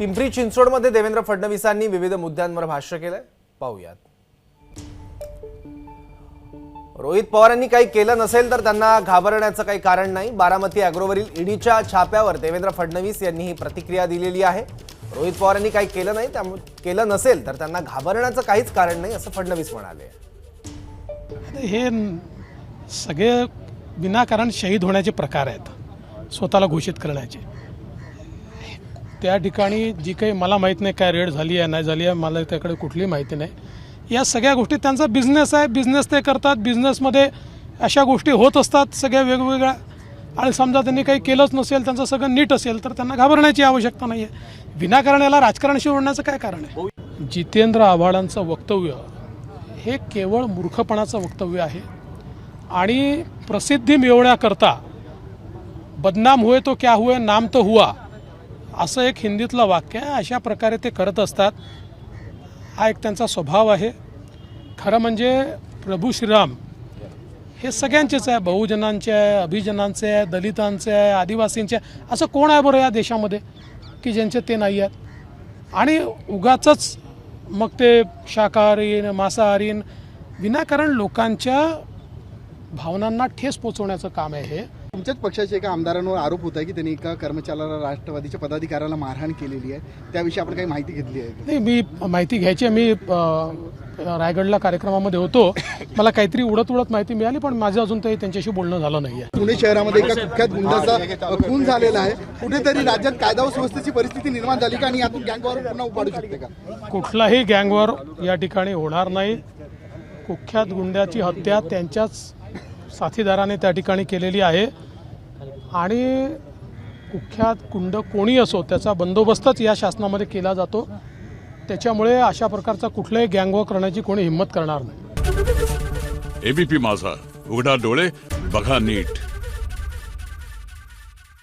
पिंपरी चिंचवडमध्ये देवेंद्र फडणवीसांनी विविध मुद्द्यांवर भाष्य केलंय. पाहूयात. रोहित पवारांनी काही केलं नसेल तर त्यांना घाबरण्याचं काही कारण नाही. बारामती अॅग्रोवरील ईडीच्या छाप्यावर देवेंद्र फडणवीस यांनी ही प्रतिक्रिया दिलेली आहे. रोहित पवारांनी काही केलं नाही त्यामुळे केलं नसेल तर त्यांना घाबरण्याचं काहीच कारण नाही असं फडणवीस म्हणाले. हे सगळे विनाकारण शहीद होण्याचे प्रकार आहेत स्वतःला घोषित करण्याचे. त्या ठिकाणी जी काही मला माहीत नाही काय रेड झाली आहे नाही झाली आहे मला त्याकडे कुठलीही माहिती नाही. या सगळ्या गोष्टी त्यांचा बिझनेस आहे बिझनेस ते करतात बिझनेसमध्ये अशा गोष्टी होत असतात सगळ्या वेगवेगळ्या. आणि समजा त्यांनी काही केलंच नसेल त्यांचं सगळं नीट असेल तर त्यांना घाबरण्याची आवश्यकता नाही आहे विनाकारण याला राजकारणाशी ओढण्याचं काय कारण आहे? जितेंद्र आव्हाडांचं वक्तव्य हे केवळ मूर्खपणाचं वक्तव्य आहे. आणि प्रसिद्धी मिळवण्याकरता बदनाम हुए तो क्या हुए नाम तो हुआ. असं एक हिंदीतलं वाक्य आहे. अशा प्रकारे ते करत असतात. हा एक त्यांचा स्वभाव आहे. खरं म्हणजे प्रभू श्रीराम हे सगळ्यांचेच आहे. बहुजनांचे आहे अभिजनांचे आहे दलितांचे आहे आदिवासींचे आहे. असं कोण आहे बरं या देशामध्ये की ज्यांचे ते नाही आहेत? आणि उगाचंच मग ते शाकाहारीन मांसाहारीन विनाकारण लोकांच्या भावनांना ठेस पोचवण्याचं काम आहे हे. तुमच्याच पक्षाच्या एका आमदारांवर आरोप होत आहे की त्यांनी एका कर्मचाऱ्याला राष्ट्रवादीच्या पदाधिकाऱ्याला मारहाण केलेली आहे. त्याविषयी आपण काही माहिती घेतली आहे का? नाही मी माहिती घ्यायची आहे. मी रायगडला कार्यक्रमामध्ये होतो. मला काहीतरी उडत उडत माहिती मिळाली पण माझं अजून काही त्यांच्याशी बोलणं झालं नाही आहे पुणे शहरामध्ये एका कुख्यात गुंडाचा खून झालेला आहे. कुठेतरी राज्यात कायदा व सुव्यवस्थेची परिस्थिती निर्माण झाली का? आणि यातून गँगवर पुन्हा उपाडू शकते का? कुठलाही गँगवर या ठिकाणी होणार नाही. कुख्यात गुंड्याची हत्या त्यांच्याच साथीदाराने त्या ठिकाणी केलेली आहे. आणि कुख्यात कुंड कोणी असो त्याचा बंदोबस्तच या शासनामध्ये केला जातो. त्याच्यामुळे अशा प्रकारचा कुठलाही गँगवॉक करण्याची कोणी हिंमत करणार नाही. एबीपी माझा उघडा डोळे बघा नीट.